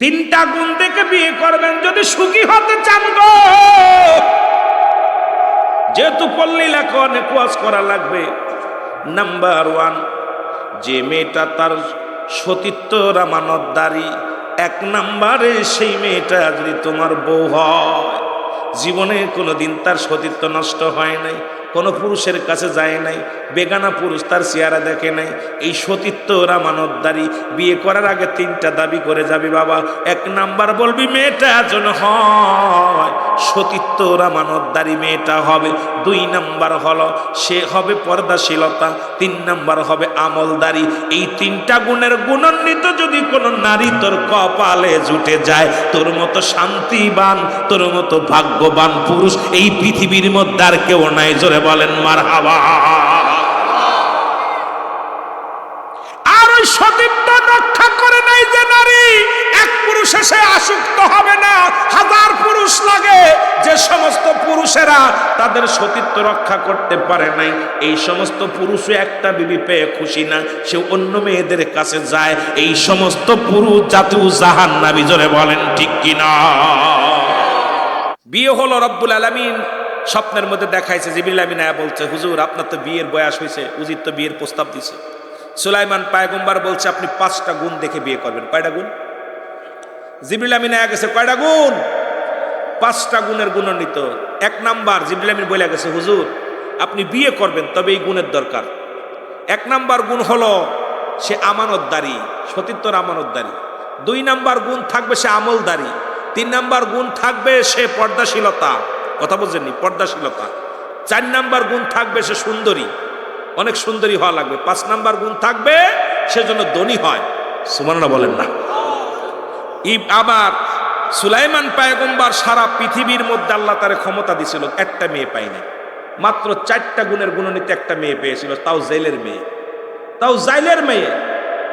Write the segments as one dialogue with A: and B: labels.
A: তিনটা গুণ দেখে বিয়ে করবেন যদি সুখী হতে চান গো। যেহেতু পল্লী লেখা, অনেক ওয়াজ করা লাগবে। নাম্বার ওয়ান যে মেয়েটা তার সতীত্ব রামানতদারি এক নাম্বারে সেই মেয়েটা যদি তোমার বউ হয়, জীবনে কোনোদিন তার সতীত্ব নষ্ট হয় নাই, কোনো পুরুষের কাছে যায় নাই বেগানা পুরুষ তার চেহারা দেখে নাই। এই সতীত্ব রামানতদারি বিয়ে করার আগে তিনটা দাবি করে যাবি বাবা। এক নাম্বার বলবি, মেয়েটা যেন হয়। সতীত্ব রামানতদারি মেয়েটা হবে। দুই নাম্বার হলো, সে হবে পর্দাশীলতা। তিন নাম্বার হবে, আমলদারি। এই তিনটা গুণের গুণান্বিত যদি কোনো নারী তোর কপালে জুটে যায়, তোর মতো শান্তিবান, তোর মতো ভাগ্যবান পুরুষ এই পৃথিবীর মধ্যে আর কেউ নাই। জোরে বলেন মার হাওয়া আর ওই সতীত্ব রক্ষা করে নাই যে নারী সে আসক্ত হবে না। হাজার পুরুষ লাগে। যে সমস্ত পুরুষেরা তাদের সতীত্ব রক্ষা করতে পারে নাই, এই সমস্ত পুরুষও একটা বিবি পেয়ে খুশি না। সে অন্য মেয়েদের কাছে যায়। এই সমস্ত পুরুষ জাতীয় জাহান নাবি জোরে বলেন ঠিক কিনা? বিয়ে হলো রব্বুল আলমিন। স্বপ্নের মধ্যে দেখাইছে জিবিল আমিন বলছে, হুজুর, আপনার তো বিয়ের বয়স হয়েছে উজির তো বিয়ের প্রস্তাব দিছে। সুলাইমান পায়গম্বার বলছে, আপনি পাঁচটা গুণ দেখে বিয়ে করবেন। কয়টা গুণ? জিবিল আমিন আয়া গেছে, কয়টা গুণ? পাঁচটা গুণের গুণান্বিত। এক নাম্বার আমিন বলে গেছে, হুজুর, আপনি বিয়ে করবেন, তবে এই গুণের দরকার। এক নাম্বার গুণ হলো, সে আমানতদারি, সতীত্বর আমানতদারি। দুই নাম্বার গুণ থাকবে সে আমলদারি। তিন নাম্বার গুণ থাকবে সে পর্দাশীলতা। কথা বলছেননি পর্দাশীলতা। চার নাম্বার গুণ থাকবে সে সুন্দরী। অনেক সুন্দরী হওয়া লাগবে। পাঁচ নাম্বার গুণ থাকবে সেজন্য ধনী হয়। সুমানরা বলেন না। ই আবার সুলাইমান পায়গম্বার সারা পৃথিবীর মধ্যে আল্লাহ তার ক্ষমতা দিছিল, একটা মেয়ে পায়নি। মাত্র চারটা গুণের গুণনীতি একটা মেয়ে পেয়েছিল, তাও জেলের মেয়ে। তাও জাইলের মেয়ে।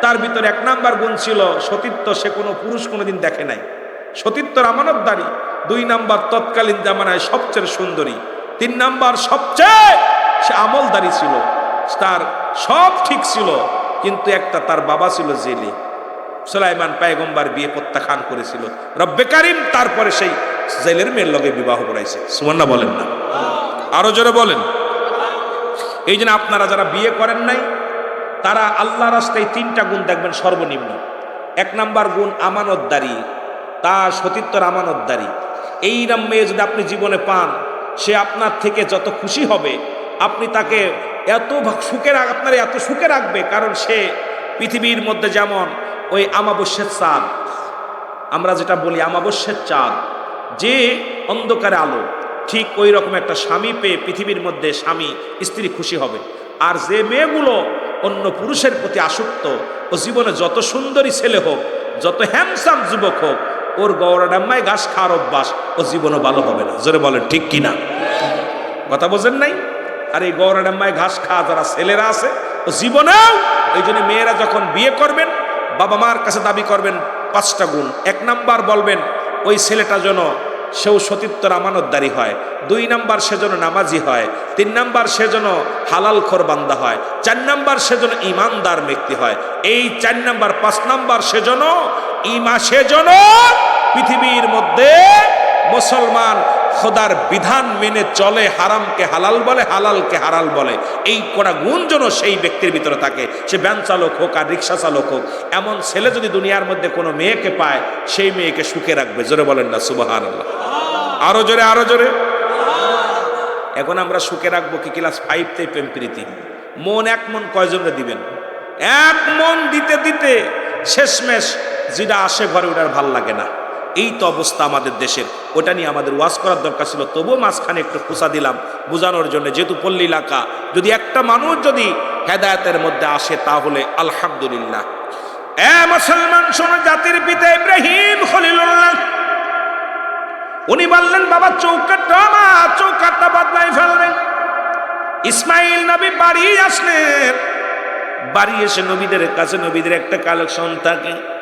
A: তার ভিতরে এক নাম্বার গুণ ছিল সতীত্ব, সে কোনো পুরুষ কোনোদিন দেখে নাই। সতীত্বর আমানতদারি। দুই নাম্বার তৎকালীন জামানায় সবচেয়ে সুন্দরী। তিন নাম্বার সবচেয়ে সে আমলদারি ছিল। তার সব ঠিক ছিল, কিন্তু একটা তার বাবা ছিল জেলে। সুলাইমান পায়গম্বার বিয়ে প্রত্যাখ্যান করেছিল। রব্বে কারিম তারপরে সেই জেলের মেয়ের লগে বিবাহ করাইছে। সুমান্না বলেন না। আরও জোরে বলেন। এই জন্য আপনারা যারা বিয়ে করেন নাই, তারা আল্লাহ রাস্তায় তিনটা গুণ দেখবেন সর্বনিম্ন। এক নাম্বার গুণ আমানতদারি তার সতীত্বর আমানতদারি। এই রাম মেয়ে যদি আপনি জীবনে পান, সে আপনার থেকে যত খুশি হবে, আপনি তাকে এত সুখে আপনার এত সুখে রাখবে, কারণ সে পৃথিবীর মধ্যে যেমন ওই আমাবস্যের চাঁদ। আমরা যেটা বলি আমাবস্যের চাঁদ, যে অন্ধকারে আলো, ঠিক ওই রকম একটা স্বামী পেয়ে পৃথিবীর মধ্যে স্বামী, স্ত্রী খুশি হবে। আর যে মেয়েগুলো অন্য পুরুষের প্রতি আসক্ত ও জীবনে যত সুন্দরী ছেলে হোক, যত হ্যামসাম যুবক হোক, ওর গৌরাডাম্মায় ঘাস খাওয়ার অভ্যাস ও জীবনও ভালো হবে না। জোরে বলেন, ঠিক কিনা? কথা বোঝেন নাই? আর এই গৌরাডাম্মায় ঘাস খাওয়া যারা ছেলেরা আছে, ও জীবনেও এই জন্য মেয়েরা যখন বিয়ে করবেন বাবা মার কাছে দাবি করবেন পাঁচটা গুণ। এক নাম্বার বলবেন, ওই ছেলেটা যেন সেও সতীত্বর আমানতদারি হয়। দুই নাম্বার সে যেন নামাজি হয়। তিন নাম্বার সে যেন হালাল খোর বান্দা হয়। চার নাম্বার সে যেন ইমানদার ব্যক্তি হয়। এই চার নাম্বার, পাঁচ নাম্বার সে যেন ইমা সে যেন পৃথিবীর মধ্যে মুসলমান খোদার বিধান মেনে চলে, হারামকে হালাল বলে, হালালকে হারাল বলে। এই কটা গুণ যেন সেই ব্যক্তির ভিতরে থাকে। সে ব্যান চালক হোক আর রিক্সা চালক হোক, এমন ছেলে যদি দুনিয়ার মধ্যে কোনো মেয়েকে পায়, সেই মেয়েকে সুখে রাখবে। জোরে বলেন না সুবাহান আল্লাহ আরও জোরে আরও জোরে। এখন আমরা সুখে রাখব কি ক্লাস ফাইভ থেকে প্রেম প্রীতি? মন এক মন কয়জনকে দিবেন? এক মন দিতে দিতে শেষমেশ যেটা আসে, ঘরে ওটার ভালো লাগে না। এই তো অবস্থা আমাদের দেশের। ওটা নিয়ে আমাদের ওয়াজ করার দরকার ছিল। তবুও মাঝখানে একটু খোঁচা দিলাম বোঝানোর জন্য, যেহেতু পল্লী এলাকা। যদি একটা মানুষ যদি হেদায়তের মধ্যে আসে, তাহলে আলহামদুলিল্লাহ। এ মুসলমান, শোনো, জাতির পিতা ইব্রাহিম খলিলুল্লাহ। উনি বললেন, বাবা চৌকাটটা আমার চৌকাটটা বদলাই ফেলবেন। ইসমাইল নবী বাড়ি আসলেন। বাড়ি এসে নবীদের কাছে, নবীদের একটা কালেকশন থাকে।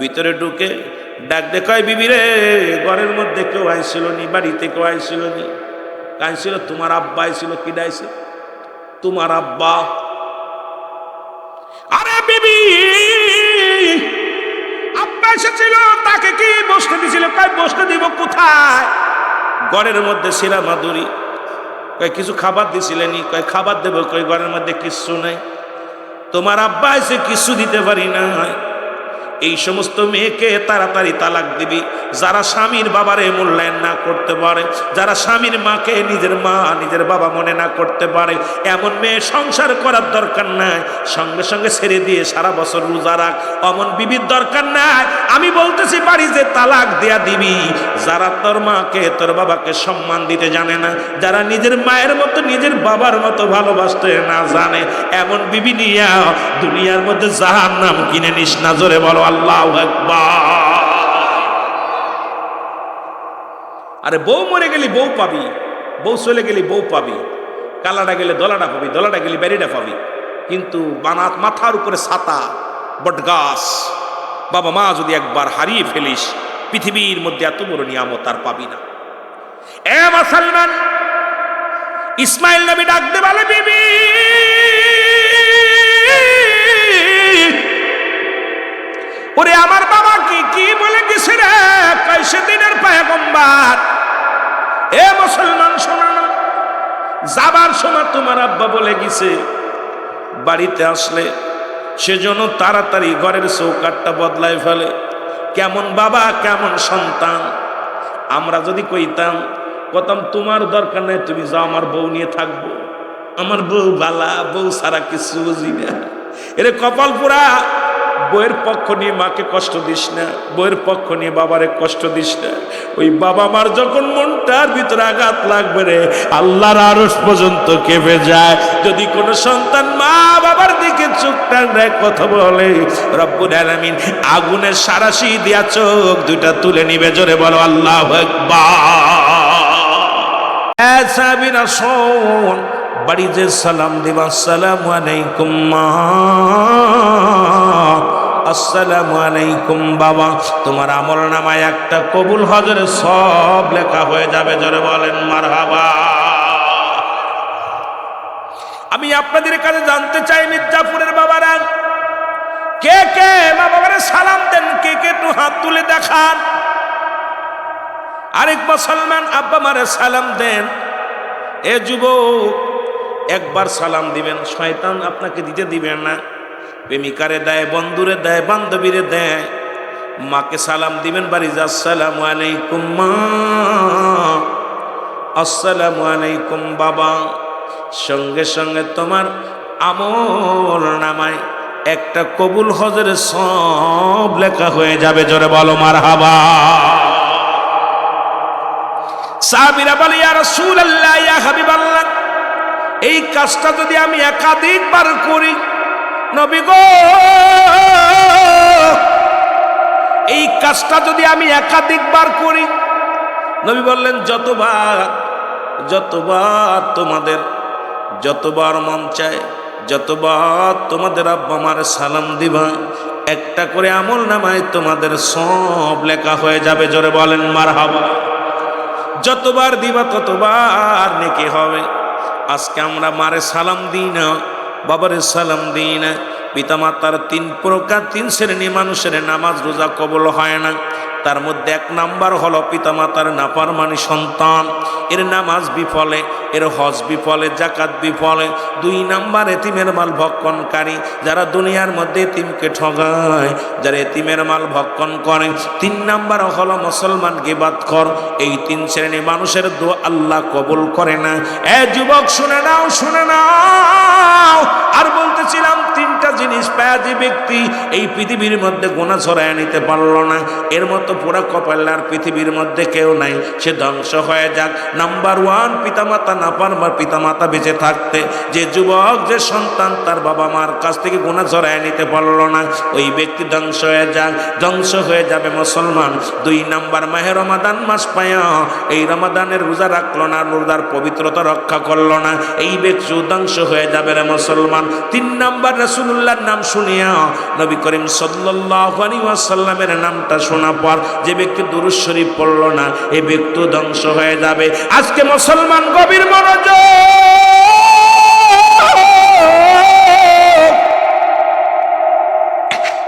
A: ভিতরে ঢুকে ডাক দেখায় বিবি রে, ঘরের মধ্যে কেউ আইছিল নি, বাড়িতে কেউ আইছিল নি? আইছিল, তোমার আব্বা আইছিল, কি ডাইছে? তোমার আব্বা। আরে বিবি, আব্বা এসেছিল, তাকে কি বসতে দিছিল? কয়, বসতে দিব কোথায়? ঘরের মধ্যে শিরা মাদুরি। কয়, কিছু খাবার দিছিলেনি কয়, খাবার দেবো, কয়, ঘরের মধ্যে কিচ্ছু নাই। তোমার আব্বা এসে কিছু দিতে পারি না এই সমস্ত মেয়েকে তাড়াতাড়ি তালাক দিবি। যারা স্বামীর বাবারে মূল্যায়ন না করতে পারে, যারা স্বামীর মাকে নিজের মা, নিজের বাবা মনে না করতে পারে, এমন মেয়ে সংসার করার দরকার নাই। সঙ্গে সঙ্গে ছেড়ে দিয়ে সারা বছর রোজা রাখ। অমন বিবির দরকার নাই। আমি বলতেছি পারি যে তালাক দেয়া দিবি, যারা তোর মাকে, তোর বাবাকে সম্মান দিতে জানে না, যারা নিজের মায়ের মতো, নিজের বাবার মতো ভালোবাসতে না জানে, এমন বিবি নিয়া দুনিয়ার মধ্যে জাহার নাম কিনে নিস না, জোরে বলো আল্লাহ আরে বউ মরে গেলি বউ পাবি, বউ চলে গেলি বউ পাবি কালাটা গেলে দলাটা পাবি দলাটা গেলে বেরিটা পাবি। কিন্তু বানাত মাথার উপরে ছাতা বট গাছ বাবা মা যদি একবার হারিয়ে ফেলিস, পৃথিবীর মধ্যে এত বড় নিয়ামত আর পাবি না। এ মুসলমান, ইসমাইল নবী ডাকতে বলে, বিবি। ওরে আমার বাবা কি কি বলে গেছে রে? কয়সে দিনের পায়গম্বার। এ মুসলমান, শোনা যাবার সময় তোমার আব্বা বলে গেছে, বাড়িতে আসলে সেজন্য তাড়াতাড়ি ঘরের চৌকাটটা বদলায় ফেলে। কেমন বাবা, কেমন সন্তান। আমরা যদি কইতাম কতাম তোমার দরকার নেই, তুমি যাও, আমার বউ নিয়ে থাকব। আমার বউ বালা, বউ সারা কিছু বুঝি না। এরে কপাল পুরা বইয়ের পক্ষ নিয়ে মাকে কষ্ট দিস না বইয়ের পক্ষ নিয়ে বাবারে কষ্ট দিস না। ওই বাবা মার যখন মনটার ভিতরে আঘাত লাগবে রে, আল্লাহর আরস পর্যন্ত কেঁপে যায়। যদি কোনো সন্তান মা বাবার দিকে চোখটা দেয়, কথা বলে, রব্বুল আলামিন আগুনের সারাশি দিয়া চোখ দুইটা তুলে নিবে, জোরে বলো, আল্লাহ সাবিনা শোন বাড়ি যে সালাম দিবা, আসসালামু আলাইকুম মা। আসসালামু আলাইকুম বাবা। তোমার আমল নামায় একটা কবুল হজরে সব লেখা হয়ে যাবে, জোরে বলেন, মারহাবা। আমি আপনাদের কাছে জানতে চাই, মির্জাপুরের বাবারা, কে কে মা বাবারে সালাম দেন, কে কে একটু হাত তুলে দেখান। আরেক মুসলমান আব্বা মারে সালাম দেন, এ যুবক, একবার সালাম দিবেন, শয়তান আপনাকে দিতে দিবেন না। প্রেমিকারে দেয়, বন্ধুরে দেয়, বান্ধবীরে দেয়। মাকে সালাম দিবেন, বাড়ি যা, আসসালামু আলাইকুম মা। আসসালামু আলাইকুম বাবা। সঙ্গে সঙ্গে তোমার আমল নামায় একটা কবুল হজের সব লেখা হয়ে যাবে, জোরে বলো মার হাবা সাহাবিরা বলে, ইয়া রাসূলুল্লাহ, ইয়া হাবিবাল্লাহ, এই কাজটা যদি আমি একাধিকবার করি নবী গো। এই কাজটা যদি আমি একাধিকবার করি, নবী বললেন, যতবার যতবার তোমাদের, যতবার মন চায়, যতবার তোমাদের আব্বা মার সালাম দিবা, একটা করে আমল নামায় তোমাদের সব লেখা হয়ে যাবে। জোরে বলেন মার হাবা যতবার দিবা, ততবার নেকি হবে। আজকে আমরা মারে সালাম দিই না। বাবারে সালাম দিই না। পিতামাতার তিন প্রকার, তিন শ্রেণি মানুষের নামাজ, রোজা কবল হয় না। তার মধ্যে এক নাম্বার হলো পিতামাতার নাপারমানি সন্তান। এর নামাজ বিফলে, এর হজ বিফলে জাকাত বিফলে। দুই নাম্বার এতিমের মাল ভক্ষণকারী, যারা দুনিয়ার মধ্যে এতিমকে ঠগায়, যারা এতিমের মাল ভক্ষণ করে। তিন নাম্বার হলো মুসলমান গেবাদ কর, এই তিন শ্রেণি মানুষের দো আল্লাহ কবুল করে না। এ যুবক, শুনে নাও শুনে নাও। আর বলতেছিলাম, তিনটা জিনিস পায় যে ব্যক্তি এই পৃথিবীর মধ্যে গোনা ছড়ায় নিতে পারল না। এর মতো পুরা কপাল্লার পৃথিবীর মধ্যে কেউ নাই। সে ধ্বংস হয়ে যাক। নাম্বার ওয়ান পিতামাতা না পারবার পিতামাতা বেঁচে থাকতে। যে যুবক, যে সন্তান তার বাবা মার কাছ থেকে গোনা ছড়ায় নিতে পারল না। ওই ব্যক্তি ধ্বংস হয়ে যাক। ধ্বংস হয়ে যাবে মুসলমান। দুই নাম্বার, মাহে রমাদান মাস পায়া। এই রমাদানের রোজা রাখল না, রোজার পবিত্রতা রক্ষা করল না। এই ব্যক্তি ধ্বংস হয়ে যাবে রে মুসলমান। তিন নাম্বার রসুল্লাহর নাম শুনিয়া নবী করিম সাল্লাল্লাহু আলাইহি ওয়াসাল্লামের নামটা শোনা পর যে ব্যক্তি দুরুদ শরীফ পড়ল না এই ব্যক্তি ধ্বংস হয়ে যাবে। আজকে মুসলমান গভীর মনোযোগ।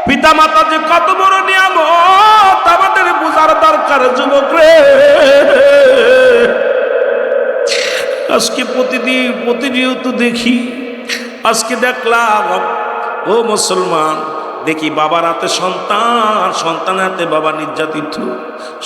A: পিতা মাতা যে কত বড় নিয়ামত, আমাদের বোঝার দরকার, যুবক রে। আজকে প্রতিদিন, প্রতিনিয়ত দেখি, আজকে দেখলাম, ও মুসলমান দেখি বাবার হাতে সন্তান, সন্তানের হাতে বাবা নির্যাতিত,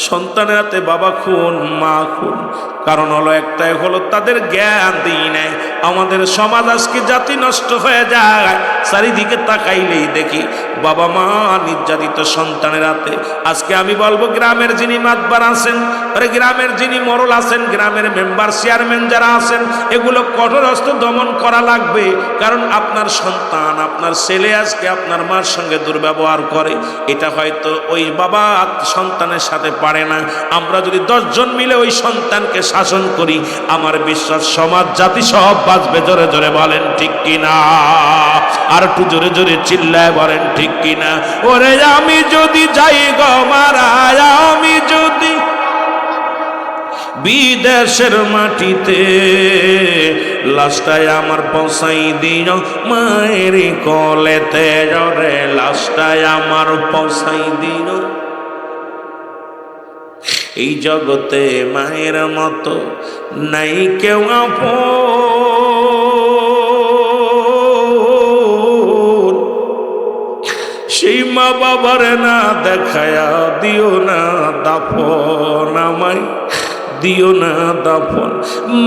A: সন্তানের হাতে বাবা খুন, মা খুন। কারণ হলো একটাই হলো তাদের জ্ঞান দিই নেয় আমাদের সমাজ আজকে জাতি নষ্ট হয়ে যায়। চারিদিকে তাকাইলেই দেখি বাবা মা নির্যাতিত সন্তানের হাতে। আজকে আমি বলব, গ্রামের যিনি মাতবার আছেন, আরে গ্রামের যিনি মরল আছেন, গ্রামের মেম্বার, চেয়ারম্যান যারা আছেন, এগুলো কঠোরস্থ দমন করা লাগবে। কারণ আপনার সন্তান, আপনার ছেলে আজকে আপনার মার সঙ্গে দুর্ব্যবহার করে। এটা হয়তো ওই বাবা সন্তানের সাথে পারে না। আমরা যদি দশজন মিলে ওই সন্তানকে শাসন করি, আমার বিশ্বাস সমাজ জাতি সব বাঁচবে জোরে জোরে বলেন ঠিক কিনা? আর একটু জোরে জোরে চিল্লায় বলেন, ঠিক কিনা? ওরে, আমি যদি যাই গো মারায়, আমি যদি বিদেশের মাটিতে লাস্টায় আমার পৌঁছাই দিন, মায়ের কলেতে জরে লাস্টায় আমার পৌঁছাই দিন। এই জগতে মায়ের মতো নাই কেউ আপন। সেই মা বাবার না দেখায়া দিও না দাফন আমায়, দিও না দাফন।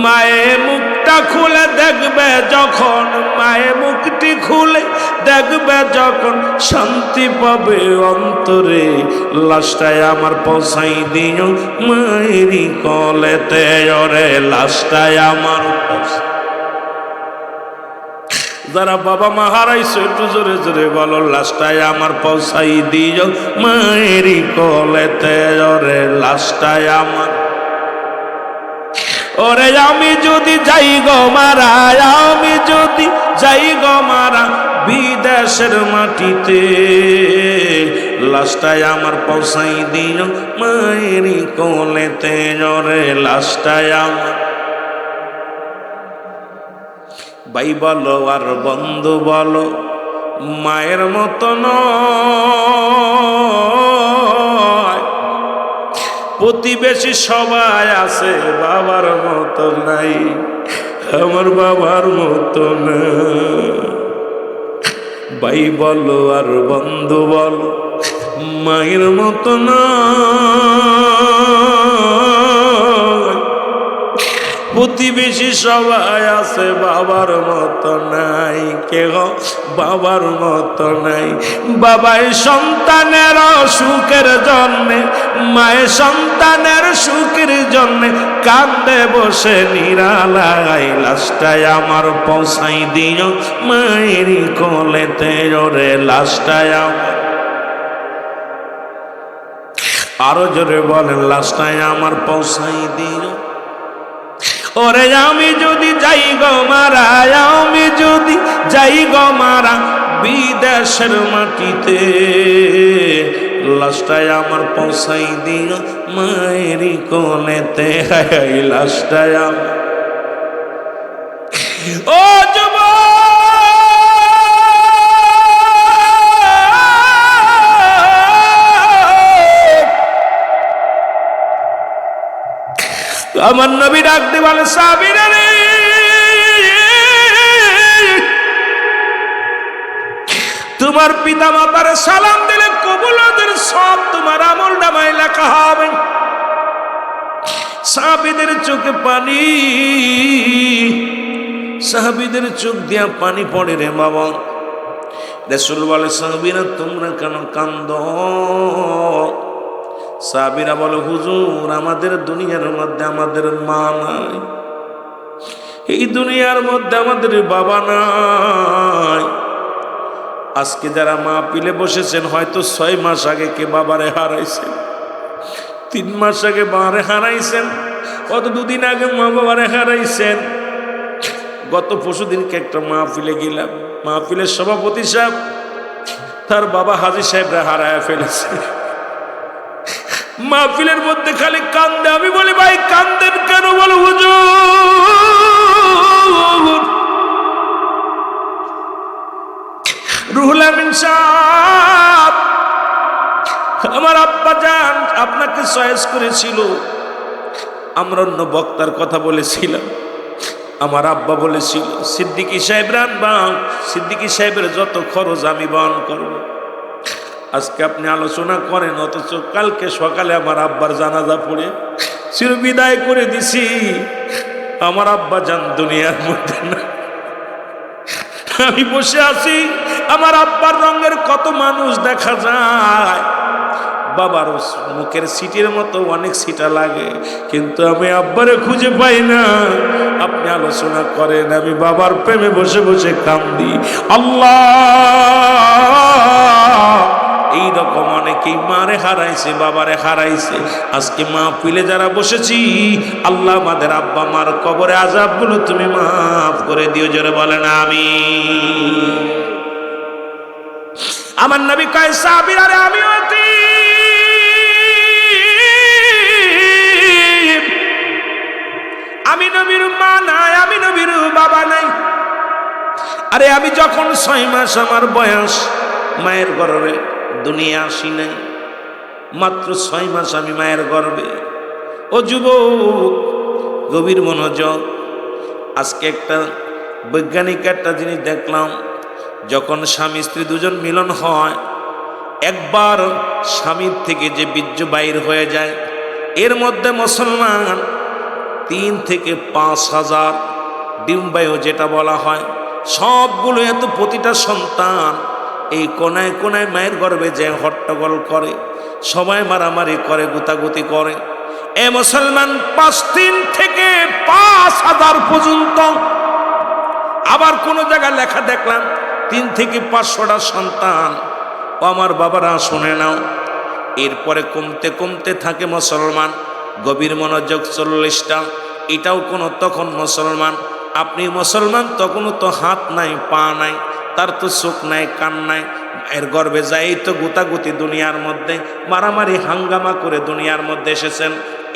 A: মায়ে মুখটা খুলে দেখবে যখন, মায়ে মুখটি খুলে দেখবে যখন শান্তি পাবে অন্তরে। লাস্টায় আমার পৌঁছাই দিও মায়েরই কলেতে, ওরে লাস্টায় আমার পৌঁছাই যারা বাবা মা হারাইছে, একটু জোরে জোরে বলো লাস্টায় আমার পৌঁছাই দিও মায়েরই কলেতে, ওরে লাস্টায় আমার। ওরে, আমি যদি যাই গো মারা, আমি যদি যাই গো মারা বিদেশের মাটিতে লাস্টায় আমার পৌঁছাই দিও মায়েরই কলেতে, ওরে লাস্টায় আমার। ভাই বলো আর বন্ধু বলো, মায়ের মতো প্রতিবেশী সবাই আছে, বাবার মতো নাই, আমার বাবার মতো না ভাই বলো আর বন্ধু বলো, মায়ের মতো না প্রতিবেশী সবাই আছে, বাবার মতো নাই, কেহ বাবার মতো নাই। বাবাই সন্তানের সুখের জন্যে, মায়ের সন্তানের সুখের জন্যে কান্দে বসে নিরালাই লাস্টায় আমার পৌঁছাই দিও মায়েরই কোলেতে ওরে লাস্টায় আরও জোরে বলেন লাস্টায় আমার পৌঁছাই দিও। ওরে আমি যদি যাই গো মারা, আমি যদি যাই গো মারা বিদেশের মাটিতে লাস্টায় আমার পৌঁছাই দিও মায়েরই কোনেতে হাই আমার ও আমার নবী ডাক দিয়ে বলে, সাবিরা তোমার পিতা মাতার সালাম দিলে কবুলদের সব তোমার আমল নামায় লেখা হবে। সাহাবিদের চোখে পানি, সাহাবিদের চোখ দিয়া পানি পড়ে রে বাবা রসুল বলে, সাহাবিরা, তোমরা কেন কান্দ? সাবিরা বলে, হুজুর, আমাদের দুনিয়ার মধ্যে আমাদের মা নাই। এই দুনিয়ার মধ্যে আমাদের বাবা নাই। আজকে যারা মা পিলে বসেছেন, হয়তো ছয় মাস আগে কে বাবারে হারাইছেন, তিন মাস আগে মারে হারাইছেন, কত দুদিন আগে মা বাবারে হারাইছেন। গত পরশু দিনকে একটা মাহফিলে গেলাম। মাহফিলের সভাপতি সাহেব, তার বাবা হাজি সাহেবরা হারায় ফেলেছে। মাহফিলের মধ্যে খালি কান্দে। আমি বলি, ভাই, কান্দেন কেন? বলো, হুজুর। রুহুল আমিন সাহেব, আমার আব্বা যান, আপনাকে চয়েস করেছিল। আমরা অন্য বক্তার কথা বলেছিলাম। আমার আব্বা বলেছিল, সিদ্দিকী সাহেব রানবা সিদ্দিকী সাহেবের যত খরচ আমি বহন করব। আজকে আপনি আলোচনা করেন, অথচ কালকে সকালে আমার আব্বার জানাজা পড়ে চির বিদায় করে দিছি। আমার আব্বা যান দুনিয়ার মধ্যে না। আমি বসে আছি, আমার আব্বার রঙের কত মানুষ দেখা যায়। বাবার মুখের সিটির মতো অনেক সিটা লাগে, কিন্তু আমি আব্বারে খুঁজে পাই না। আপনি আলোচনা করেন, আমি বাবার প্রেমে বসে বসে কাম দিই আল্লাহ! এই রকম অনেকেই মারে হারাইছে, বাবারে হারাইছে। আজকে মা পিলে যারা বসেছি, আল্লাহ আমাদের আব্বা মার কবরে আজাবগুলো তুমি মাফ করে দিও, জোরে বলেন আমি আমার নবী কয় সাবির আরে আমিও এতিম। আমি নবীর মা নাই, আমি নবীর বাবা নাই। আরে আমি যখন ছয় মাস আমার বয়স, মায়ের গর্বে দুনিয়া আসি নাই। মাত্র ছয় মাস আমি মায়ের গর্বে ও যুবক, গভীর মনোযোগ। আজকে একটা বৈজ্ঞানিক একটা জিনিস দেখলাম, যখন স্বামী স্ত্রী দুজন মিলন হয়, একবার স্বামীর থেকে যে বীর্য বাইর হয়ে যায়, এর মধ্যে মুসলমান তিন থেকে পাঁচ হাজার ডিম্বায়ু, যেটা বলা হয়, সবগুলো এত প্রতিটা সন্তান এই কোনায় কোনায় মায়ের গর্বে যে হট্টগোল করে, সবাই মারামারি করে, গুতাগুতি করে। এ মুসলমান পাঁচ তিন থেকে পাঁচ হাজার পর্যন্ত আবার কোন জায়গায় লেখা দেখলাম, তিন থেকে পাঁচশোটা সন্তান। আমার বাবারা, শুনে নাও। এরপরে কমতে কমতে থাকে মুসলমান, গভীর মনোযোগ চল্লিশটা। এটাও কোনো তখন মুসলমান, আপনি মুসলমান তখনও তো হাত নাই, পা নাই। তার তো চোখ নাই, কান নাই। এর গর্বে যাই তো গুতাগুতি দুনিয়ার মধ্যে, মারামারি হাঙ্গামা করে দুনিয়ার মধ্যে এসেছেন।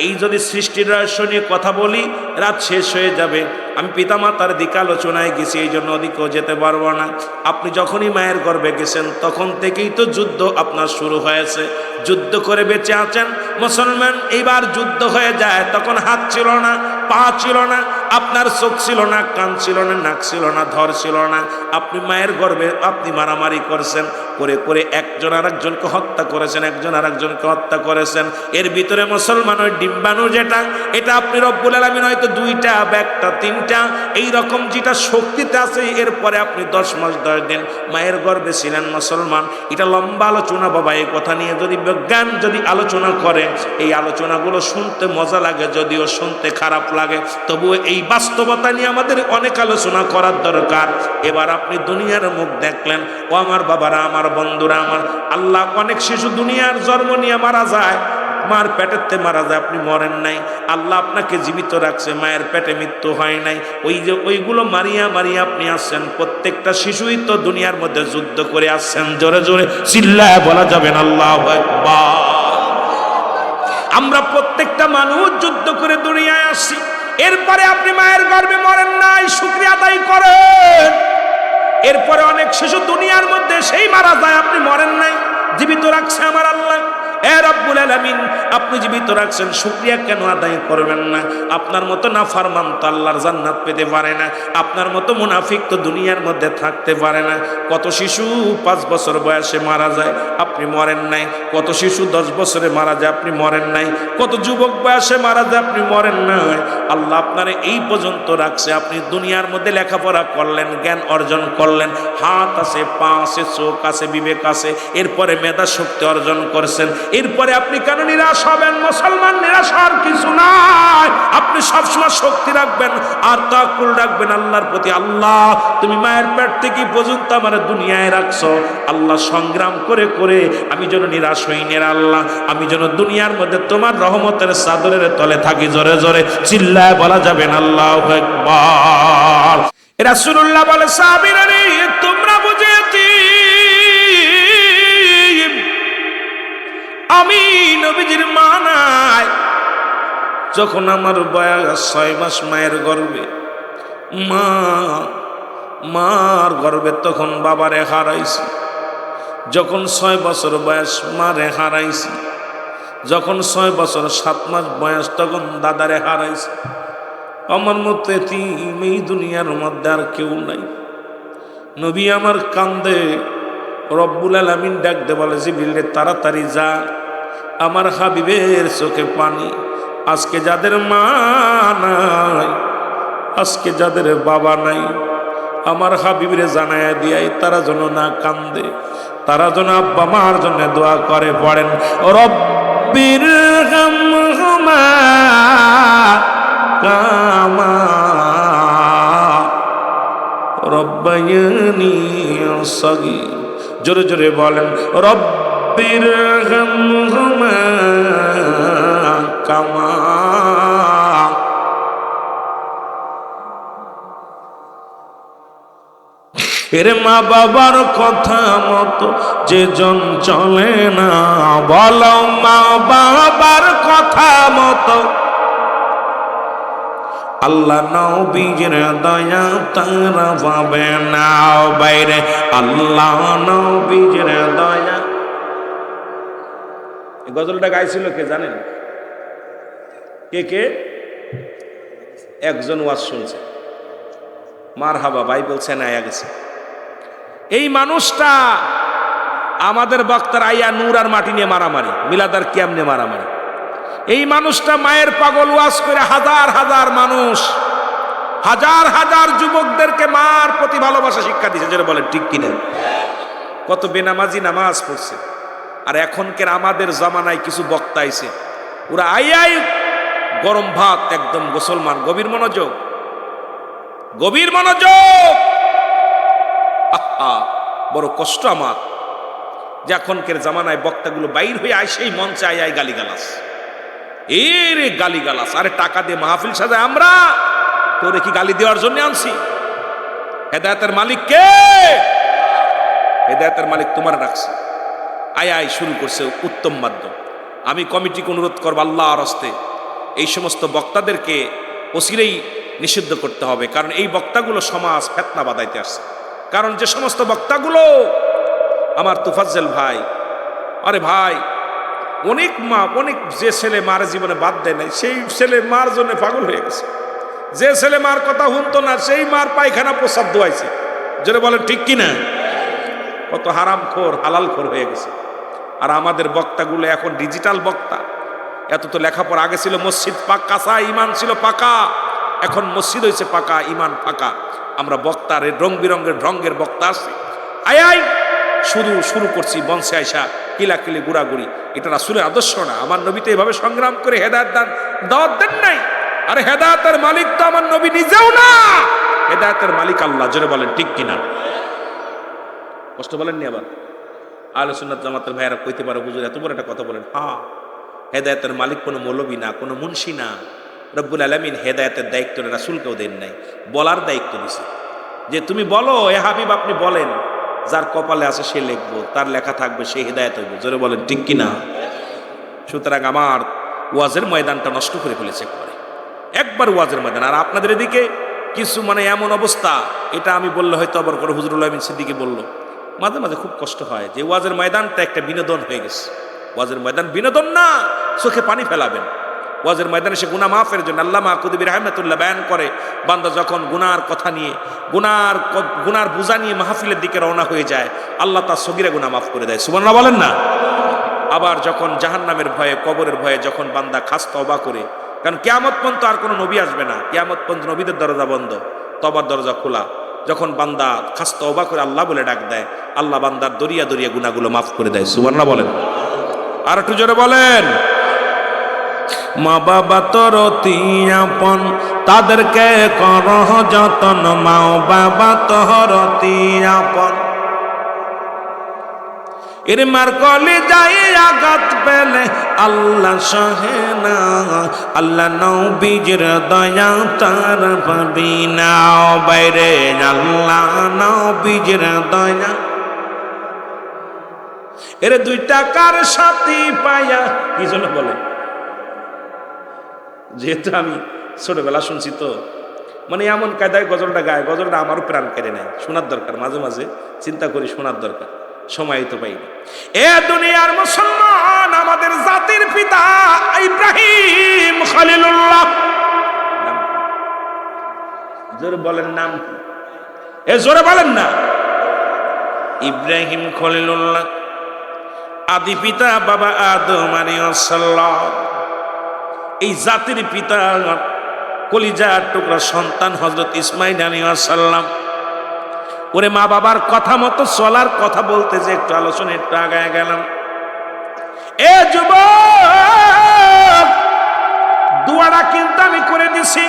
A: এই যদি সৃষ্টির রহস্য নিয়ে কথা বলি, রাত শেষ হয়ে যাবে। আমি পিতামাতার দিকে আলোচনায় গেছি, এই জন্য ওদিকেও যেতে পারব না। আপনি যখনই মায়ের গর্বে গেছেন, তখন থেকেই তো যুদ্ধ আপনার শুরু হয়েছে। যুদ্ধ করে বেঁচে আছেন মুসলমান, এইবার যুদ্ধ হয়ে যায়, তখন হাত ছিল না, পা ছিল না আপনার চোখ ছিল না, কান ছিল না, নাক ছিল না, ধর ছিল না। আপনি মায়ের গর্বে আপনি মারামারি করছেন, করে করে একজন আর একজনকে হত্যা করেছেন, একজন আরেকজনকে হত্যা করেছেন। এর ভিতরে মুসলমান ওই ডিম্বাণু যেটা, এটা আপনি রব্বুল আলমিন হয়তো দুইটা বা একটা, তিনটা, এই রকম যেটা শক্তিতে আছে, এরপরে আপনি দশ মাস, দশ দিন মায়ের গর্বে ছিলেন মুসলমান। এটা লম্বা আলোচনা বাবা, এই কথা নিয়ে যদি বিজ্ঞান যদি আলোচনা করে, এই আলোচনাগুলো শুনতে মজা লাগে, যদিও শুনতে খারাপ লাগে। তবুও এই বাস্তবতা নিয়ে আমাদের অনেক আলোচনা করার দরকার। এবার আপনি দুনিয়ার মুখ দেখলেন, ও আমার বাবারা, আমার বন্ধুরা, আমার আল্লাহ অনেক শিশু দুনিয়ার জন্ম নিয়ে মারা যায়, মার পেটেতে মারা যায়, আপনি মরেন নাই। আল্লাহ আপনাকে জীবিত রাখছে, মায়ের পেটে মৃত্যু হয় নাই। ওই যে ওইগুলো মারিয়া মারিয়া আপনি আসছেন, প্রত্যেকটা শিশুই তো দুনিয়ার মধ্যে যুদ্ধ করে আসছেন। জোরে জোরে চিল্লায় বলা যাবেন আল্লাহ আমরা প্রত্যেকটা মানুষ যুদ্ধ করে দুনিয়ায় আসছি। এরপরে আপনি মায়ের গর্বে মরেন নাই, শুক্রিয়া আদায় করেন। এরপরে অনেক শিশু দুনিয়ার মধ্যে সেই মারা যায়, আপনি মরেন নাই, জীবিত রাখছে আমার আল্লাহ। এ রব্বুল আলামিন রাখছেন, শুকরিয়া কেন আদায় করবেন না? আপনার মতো না ফারমান তো আল্লাহর জান্নাত পেতে পারে না। আপনার মতো মুনাফিক তো দুনিয়ার মধ্যে থাকতে পারে না। কত শিশু পাঁচ বছর বয়সে মারা যায়, আপনি মরেন নাই। কত শিশু দশ বছরে মারা যায়, আপনি মরেন নাই। কত যুবক বয়সে মারা যায়, আপনি মরেন নাই। আল্লাহ আপনার এই পর্যন্ত রাখছে, আপনি দুনিয়ার মধ্যে লেখাপড়া করলেন, জ্ঞান অর্জন করলেন। হাত আছে, পা আছে, চোখ আছে, বিবেক আছে। এরপরে মেধা শক্তি অর্জন করছেন। এরপরে আপনি কেন নিরাশ হবেন? মুসলমান নিরাশ হওয়ার কিছু নাই। আপনি সবসময় শক্তি রাখবেন, আর তাকুল রাখবেন আল্লাহর প্রতি। আল্লাহ, তুমি মায়ের পেট থেকে পর্যন্ত আমার দুনিয়ায় রাখছো। আল্লাহ সংগ্রাম করে করে আমি যেন নিরাশ হই নে আল্লাহ। আমি যেন দুনিয়ার মধ্যে তোমার রহমতের চাদরের তলে থাকি জোরে জোরে। চিল্লায় বলা যাবেন আল্লাহ একবার রাসূলুল্লাহ বলে, সাহাবীরা তোমরা আমি নবীজির মা নাই যখন আমার বয়স ছয় মাস মায়ের গর্বে মা, মার গর্বে তখন বাবারে হারাইছি। যখন ছয় বছর বয়স মারে হারাইছি। যখন ছয় বছর সাত মাস বয়স তখন দাদারে হারাইছি। আমার মতো এই দুনিয়ার মধ্যে আর কেউ নাই। নবী আমার কান্দে রব্বুল আলমিন ডাকতে বলে জিবিলে তাড়াতাড়ি যা। আমার হাবিবের চোখে পানি। আজকে যাদের মা নাই, আজকে যাদের বাবা নাই, আমার হাবিবরে জানায় দিয়াই তারা যেন না কান্দে। তারা যেন আব্বা মার জন্য দোয়া করে, পড়েন, রব্বির কামা রব্বায়ানি সগি। জোরে জোরে বলেন রব্বির কামা। এর মা বাবার কথা মতো যে জন চলে না, বলো মা বাবার কথা মতো আল্লাহ নবীর দয়া তারা পাবে না বাইরে। আল্লাহ নবীর দয়া। গজলটা গাইছিল কে জানেন? কে কে? একজন ওয়াজ শুনছে। মার হাবা ভাই বলছে, না গেছে। এই মানুষটা আমাদের বক্তার আইয়া নূর আর মাটি নিয়ে মারামারি মিলাদার কেমনে মারামারি। এই মানুষটা মায়ের পাগল ওয়াজ করে হাজার হাজার মানুষ, হাজার হাজার যুবকদেরকে মার প্রতি ভালোবাসা শিক্ষা দিয়েছে। যেটা বলে ঠিক কিনা? কত বেনামাজি নামাজ পড়ছে। আর এখনকার আমাদের জামানায় কিছু বক্তা আইছে। ওরা আই আই, গরম ভাত একদম মুসলমান, গভীর মনোযোগ। গভীর মনোযোগ! বড় কষ্ট আমার। যে এখনকার জামানায় বক্তাগুলো বাইর হয়ে আয় সেই মঞ্চে আয় আয় গালিগালাস এরে গালিগালাস, আরে টাকা দিয়ে মাহফিল সাজায় আমরা? তোরে কি গালি দেওয়ার জন্য আনছি? হেদায়তের মালিক কে? হেদায়তের মালিক তোমার রাখছে আয় আয়, শুরু করছে উত্তম মাধ্যম। আমি কমিটিকে অনুরোধ করব আল্লাহ হস্তে, এই সমস্ত বক্তাদেরকে অচিরেই নিষিদ্ধ করতে হবে, কারণ এই বক্তাগুলো সমাজ ফেতনা বাদাইতে আসছে। কারণ যে সমস্ত বক্তাগুলো, আমার তুফাজ্জেল ভাই, আরে ভাই অনেক মা, অনেক যে ছেলে মার জীবনে বাদ দেয় নাই, সেই ছেলে মার জন্য পাগল হয়ে গেছে। যে ছেলে মার কথা শুনতো না, সেই মার পায়খানা প্রসাদ দোয়াইছে। যেটা বলেন, ঠিক কিনা? কত হারাম খোর হালাল খোর হয়ে গেছে। আর আমাদের বক্তাগুলো এখন ডিজিটাল বক্তা। এত তো লেখাপড়া আগে ছিল মসজিদ পাক ইমান ছিল পাকা। এখন মসজিদ হয়েছে পাকা, ইমান ফাঁকা আমরা বক্তার রং বিরঙ্গের রঙ্গের বক্তা আসছি আয় আয়! শুরু শুরু করছি বংশে আয়সা কিলাকিলি গুড়াগুড়ি। এটা রাসুলের আদর্শ না। আমার নবী তো এভাবে সংগ্রাম করে হেদায়ত দান, দাওয়াত দেন নাই। আরে হেদায়তের মালিক তো আমার নবী নিজেও না। হেদায়তের মালিক আল্লাহ, জোরে বলেন, ঠিক কিনা? কষ্ট বলেননি আবার? আলোচনার জামাতের ভাইয়ারা কইতে পারে বুঝুর এত বড় একটা কথা বলেন। হ্যাঁ হেদায়তের মালিক কোনো মৌলবী না, কোনো মুন্সি না। রব্বুল আলমিন হেদায়তের দায়িত্ব রাসুলকেও দেন নাই, বলার দায়িত্ব দিছে। যে তুমি বলো, এ হাবিব, আপনি বলেন। যার কপালে আছে সে লিখব, তার লেখা থাকবে, সে হেদায়ত হইব। জোরে বলেন, ঠিক কিনা? সুতরাং আমার ওয়াজের ময়দানটা নষ্ট করে ফেলেছে একবারে। একবার ওয়াজের ময়দান, আর আপনাদের এদিকে কিছু মানে এমন অবস্থা, এটা আমি বললে হয়তো আবার করে হুজরুল আমিন সিদ্দিকে বলল। মাঝে মাঝে খুব কষ্ট হয় যে ওয়াজের ময়দানটা একটা বিনোদন হয়ে গেছে। ওয়াজের ময়দান বিনোদন না, চোখে পানি ফেলাবেন। ওয়াজের ময়দানে সে গুনা মাফের জন্য আল্লাহ মাহকুদিবির আহমেতুল্লাহ বয়ান করে, বান্দা যখন গুনার কথা নিয়ে, গুনার গুনার বোঝা নিয়ে মাহফিলের দিকে রওনা হয়ে যায়, আল্লাহ তার সগিরা গুনা মাফ করে দেয়। সুবর্ণা বলেন না? আবার যখন জাহান্নামের ভয়ে, কবরের ভয়ে যখন বান্দা খাস তবা করে, কারণ কেয়ামত পর্যন্ত আর কোনো নবী আসবে না। কেয়ামত পর্যন্ত নবীদের দরজা বন্ধ তবার দরজা খোলা। যখন বান্দা খাস তবা করে আল্লাহ বলে ডাক দেয়, আল্লাহ বান্দার দরিয়া দরিয়া গুনাগুলো মাফ করে দেয়। সুবর্ণা বলেন। আর একটু জোরে বলেন। মা বাবা তোর আপন, তাদেরকে কর যতন মা বাবা তোর আপন। এর মার কলে যাই আঘাত পেলে, আল্লাহ সহে না, আল্লাহ নবীজের দয়া তার পাবি না। বাইরে, আল্লাহ নবীজের দয়া। এর দুই টাকার সাথী পায়া, কি জন্য বলে? যেহেতু আমি ছোটবেলা শুনছি তো মানে এমন কায়দায় গজলটা গায়, গজলটা আমারও প্রাণ কেড়ে নেয়, শোনার দরকার, মাঝে মাঝে চিন্তা করি শোনার দরকার, সময় তো পাই এ দুনিয়ার মুসলমান, আমাদের জাতির পিতা ইব্রাহিম খলিলুল্লাহ। জোরে বলেন নাম এ জোরে বলেন না। ইব্রাহিম খলিলুল্লাহ, আদি পিতা বাবা আদম আলাইহিসসালাম এই জাতির পিতা কলিজার টুকরা সন্তান হজরত ইসমাইল আলিয়াসাল্লাম ওরে মা বাবার কথা মতো চলার কথা বলতে যে একটু আলোচনা, একটু আগায় গেলাম। এ যুব দোয়াটা কিন্তু আমি করে দিছি।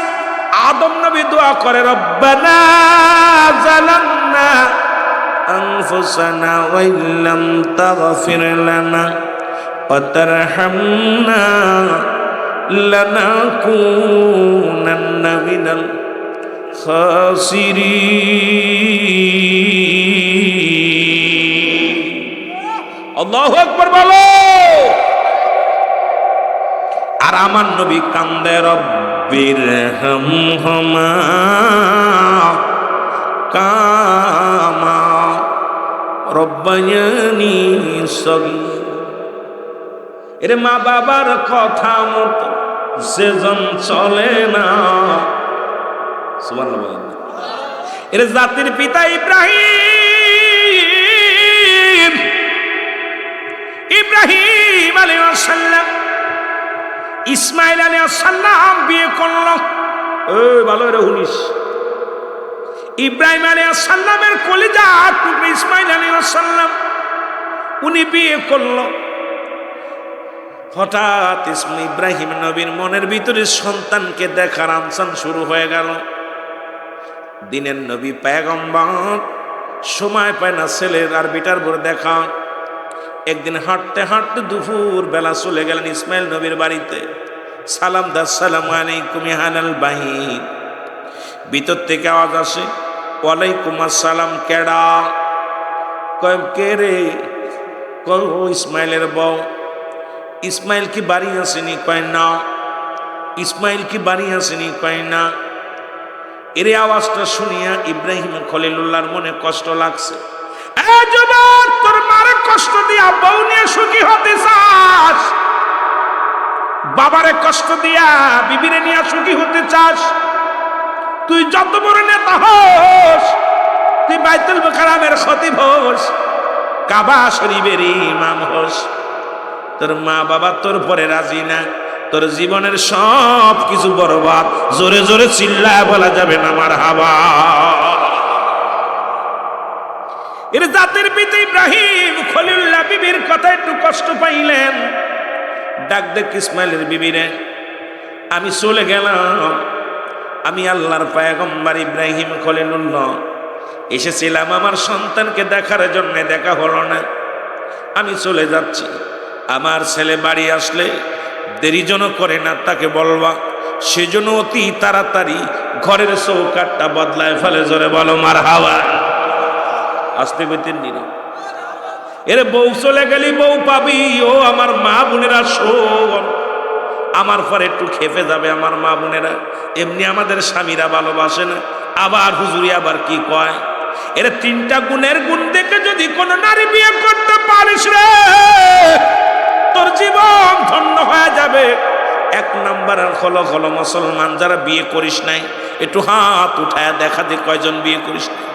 A: আদম নবী দোয়া করে, রব্বানা জালান্না আনফুসানা لنكونن من الخاسرين আল্লাহু আকবার বলো আর আমার নবী কান্দে রব্বির হাম হমা কামা রব্বায়ানি সগীর এর মা বাবার কথা মতো সেজন চলে না। এর জাতির পিতা ইব্রাহিম। ইব্রাহিম আলাইহিস সালাম ইসমাইল আলাইহিস সালাম বিয়ে করল। ওই ভালো রে হুনিস ইব্রাহিম আলাইহিস সালামের কলিজা টুকরো ইসমাইল আলাইহিস সালাম উনি বিয়ে করল। হঠাৎ ইসমা ইব্রাহিম নবীর মনের ভিতরে সন্তানকে দেখার আনসান শুরু হয়ে গেল। দিনের নবী পায়গম্বর, সময় পায় না ছেলের আর বিটার ভোর দেখা। একদিন হাঁটতে হাঁটতে দুপুর বেলা চলে গেলেন ইসমাইল নবীর বাড়িতে। সালাম দাস সালাম আলাইকুম হানাল বাহিন ভিতর থেকে আওয়াজ আসে, ওয়ালাইকুম আসসালাম, কেডা? কয়, কে রে? কয় ইসমাইলের বউ। ইসমাইল কি বাড়ি আসেনি? কয় না। ইসমাইল কি বাড়ি আসেনি? কয় না। এর আওয়াজটা শুনিয়া ইব্রাহিম খলিলুল্লাহর মনে কষ্ট লাগছে। তোর মারে কষ্ট দিয়া বউ নিয়ে সুখী হতে চাস। বাবারে কষ্ট দিয়া বিবিরে নিয়ে সুখী হতে চাস। তুই শরীফের ইমাম হোস। তোর মা বাবা তোর পরে রাজি না। তোর জীবনের সব কিছু বরবাদ। জোরে জোরে চিল্লায় বলা যাবে না আমার হাবা। এর জাতির পিতা ইব্রাহিম খলিল্লাহ বিবির কথা একটু কষ্ট পাইলেন। ডাক দেখ ইসমাইলের বিবিরে, আমি চলে গেলাম। আমি আল্লাহর পায়গম্বার ইব্রাহিম খলিলুল্লাহ। এসেছিলাম আমার সন্তানকে দেখার জন্য, দেখা হলো না। আমি চলে যাচ্ছি। আমার ছেলে বাড়ি আসলে দেরি যেন করে না, তাকে বলবা। সেজন্য অতি তাড়াতাড়ি ঘরের চৌকাটটা বদলায় ফেলে, জোরে বলো মার হাওয়া আসতে কইতেন নিরে এর বউ চলে গেলি, বউ পাবি। ও আমার মা বোনেরা, শোন। আমার পরে একটু খেপে যাবে আমার মা বোনেরা। এমনি আমাদের স্বামীরা ভালোবাসে না। আবার হুজুরি আবার কি কয়? এর তিনটা গুণের গুণ দেখে যদি কোনো নারী বিয়ে করতে পারিস রে তোর জীবন ধন্য হয়ে যাবে। এক নাম্বার হলো হলো মুসলমান, যারা বিয়ে করিস নাই, একটু হাত উঠায় দেখা দে কয়জন বিয়ে করিস নাই।